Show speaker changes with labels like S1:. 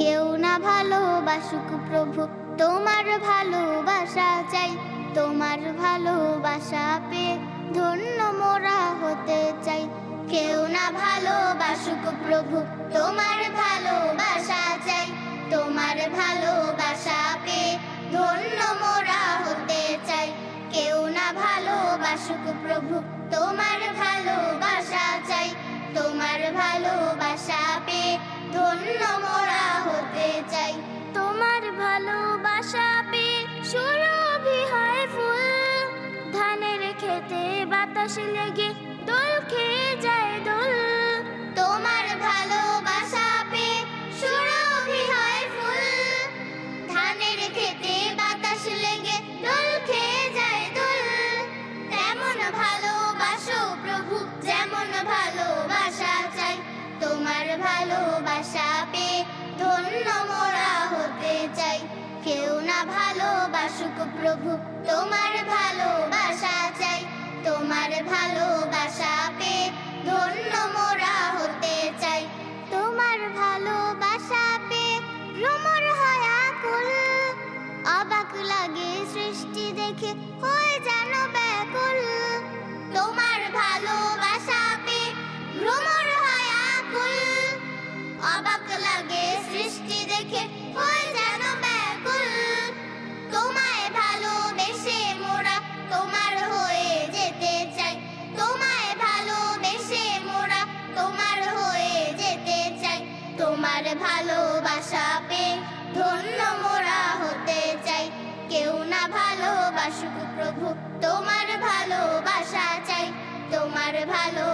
S1: কেউ না ভালোবাসুক প্রভু, তোমার ভালোবাসা চাই, তোমার ভালোবাসা পেয়ে ধন্য মোরা হতে চাই। কেউ না ভালোবাসুক প্রভু, তোমার ভালোবাসা চাই, তোমার ভালোবাসা পেয়ে ধন্য মোরা হতে চাই। কেউ না ভালোবাসুক প্রভু, তোমার বাতাস লেগে দোল খেয়ে যায় দোল। তোমার ভালোবাসা পেয়ে সুরভি হয় ফুল। ধানের খেতে বাতাস লেগে দোল খেয়ে যায় দোল। তেমন ভালোবাসো প্রভু, যেমন ভালোবাসা চাই। তোমার ভালোবাসা পেয়ে ধন্য মোরা হতে চাই। কেউ না ভালোবাসুক প্রভু, তোমার ভালোবাসা তোমার ভালোবাসা পেয়ে ধন্য মোরা হতে চাই। তোমার ভালোবাসা পেয়ে ভ্রমর হয় আকুল। অবাক লাগে সৃষ্টি দেখে, হয়ে যেন ব্যাকুল। তোমার ভালোবাসা পেয়ে ভ্রমর হয় আকুল। অবাক লাগে সৃষ্টি দেখে তোমার ভালোবাসা পে ধন্য মোরা হতে চাই। কেউ না ভালোবাসুক প্রভু, তোমার ভালোবাসা চাই। তোমার ভালোবাসা